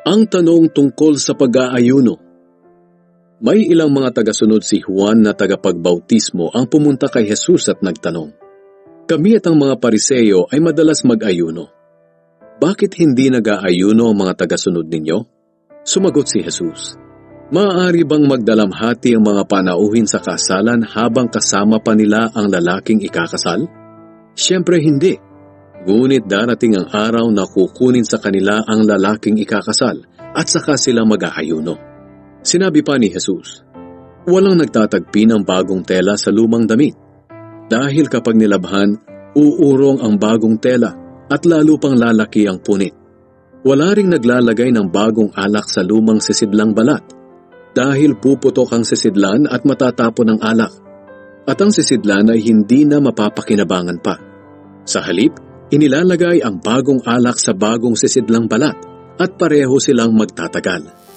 Ang tanong tungkol sa pag-aayuno. May ilang mga tagasunod si Juan na tagapagbautismo ang pumunta kay Jesus at nagtanong, Kami at ang mga pariseyo ay madalas mag-ayuno. Bakit hindi nag-aayuno ang mga tagasunod ninyo? Sumagot si Jesus, Maaari bang magdalamhati ang mga panauhin sa kasalan habang kasama pa nila ang lalaking ikakasal? Siyempre hindi. Ngunit darating ang araw na kukunin sa kanila ang lalaking ikakasal at saka sila mag-aayuno. Sinabi pa ni Jesus, Walang nagtatagpi ng bagong tela sa lumang damit. Dahil kapag nilabhan, uurong ang bagong tela at lalo pang lalaki ang punit. Wala ring naglalagay ng bagong alak sa lumang sisidlang balat dahil puputok ang sisidlan at matatapon ang alak. At ang sisidlan ay hindi na mapapakinabangan pa. Sa halip, inilalagay ang bagong alak sa bagong sisidlang balat at pareho silang magtatagal.